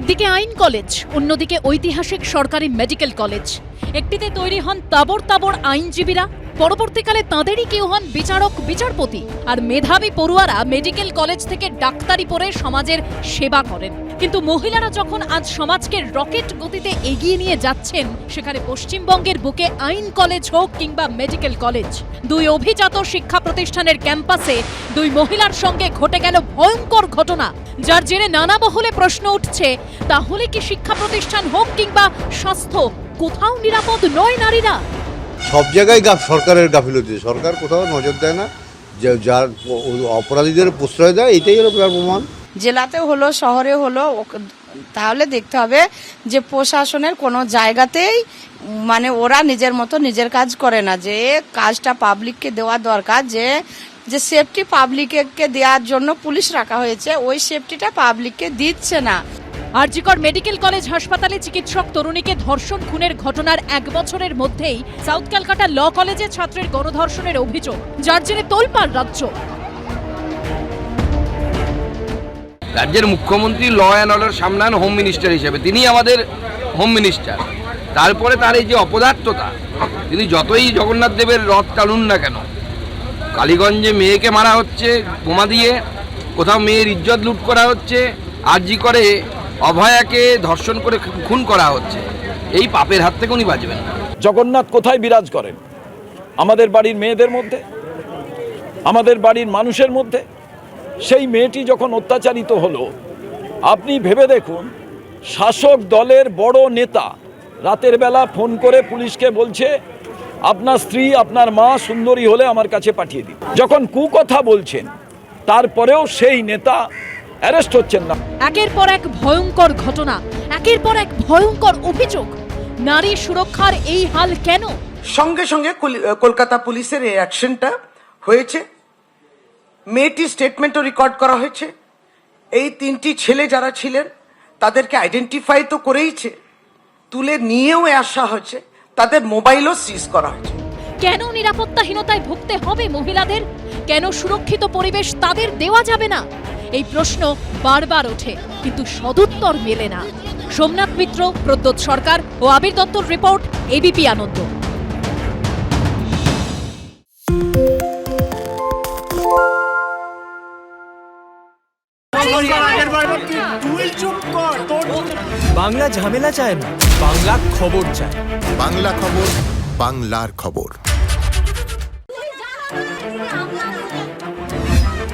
একদিকে আইন কলেজ অন্যদিকে ঐতিহাসিক সরকারি মেডিকেল কলেজ। একটিতে তৈরি হন তাবর তাবর আইনজীবীরা। পরবর্তীকালে তাঁদেরই কেউ হন বিচারক, বিচারপতি। আর মেধাবী পড়ুয়ারা মেডিকেল কলেজ থেকে ডাক্তারি পড়ে সমাজের সেবা করেন। কিন্তু মহিলারা যখন আজ সমাজকে রকেট গতিতে এগিয়ে নিয়ে যাচ্ছেন, সেখানে পশ্চিমবঙ্গের বুকে আইন কলেজ হোক কিংবা মেডিকেল কলেজ, দুই অভিজাত শিক্ষা প্রতিষ্ঠানের ক্যাম্পাসে দুই মহিলার সঙ্গে ঘটে গেল ভয়ঙ্কর ঘটনা। যার জেরে নানা মহলে প্রশ্ন উঠছে, তাহলে কি শিক্ষা প্রতিষ্ঠান হোক কিংবা স্বাস্থ্য, কোথাও নিরাপদ নয় নারীরা? সব জায়গায় গাফ সরকারের গাফিলতি সরকার কোথাও নজর দেয় না। যে যার অপরাধীদের প্রশ্রয় দেয়, এটাই হলো তার প্রমাণ। জেলাতে হলো শহরে হলো তাহলে দেখতে হবে যে প্রশাসনের কোনো জায়গাতেই মানে ওরা নিজের মতো নিজের কাজ করে না, যে কাজটা পাবলিককে দেওয়া দরকার, যে যে সেফটি পাবলিককে দেওয়ার জন্য পুলিশ রাখা হয়েছে, ওই সেফটিটা পাবলিককে দিচ্ছে না। আরজিকর মেডিকেল কলেজ হাসপাতালে চিকিৎসক তরুণীকে ধর্ষণ খুনের ঘটনার এক বছরের মধ্যেই সাউথ ক্যালকাটা ল কলেজে ছাত্রের গণধর্ষণের অভিযোগ, যার জেরে তোলপাড় রাজ্য। রাজ্যের মুখ্যমন্ত্রী ল অ্যান্ড অর্ডার সামলান হোম মিনিস্টার হিসেবে। তিনি আমাদের হোম মিনিস্টার। তারপরে তার এই যে অপদার্থতা, তিনি যতই জগন্নাথ দেবের রথ টানুন না কেন, কালীগঞ্জে মেয়েকে মারা হচ্ছে, বোমা দিয়ে, কোথাও মেয়ের ইজ্জত লুট করা হচ্ছে, আরজি করে অভয়াকে ধর্ষণ করে খুন করা হচ্ছে। এই পাপের হাত থেকে উনি বাঁচবেন জগন্নাথ কোথায় বিরাজ করেন? আমাদের বাড়ির মেয়েদের মধ্যে? আমাদের বাড়ির মানুষের মধ্যে? সেই মেয়েটি যখন অত্যাচারিত হলো, আপনি ভেবে দেখুন, শাসক দলের বড় নেতা রাতের বেলা ফোন করে পুলিশকে বলছে, আপনার স্ত্রী, আপনার মা সুন্দরী হলে আমার কাছে পাঠিয়ে দিন। যখন কুকথা বলছেন, তারপরেও সেই নেতা অ্যারেস্ট হচ্ছেন না। একের পর এক ভয়ঙ্কর ঘটনা একের পর এক ভয়ঙ্কর অভিযোগ। নারী সুরক্ষার এই হাল কেন? সঙ্গে সঙ্গে কলি- কলকাতা পুলিশের এই অ্যাকশনটা হয়েছে। মেয়েটির স্টেটমেন্টও রেকর্ড করা হয়েছে। এই তিনটি ছেলে যারা ছিলেন তাদেরকে আইডেন্টিফাই তো করেইছে। তুলে নিয়েও আসা হয়েছে। তাদের মোবাইলও সিজ করা হয়েছে। কেন নিরাপত্তাহীনতায় ভুগতে হবে মহিলাদের? কেন সুরক্ষিত পরিবেশ তাদের দেওয়া যাবে না? এই প্রশ্ন বারবার ওঠে কিন্তু সদুত্তর মেলে না। সোমনাথ মিত্র প্রদ্যোৎ সরকার ও আবির দত্তর রিপোর্ট এবিপি আনন্দ। বাংলা ঝামেলা চায় না বাংলা খবর চায়। বাংলা খবর বাংলার খবর।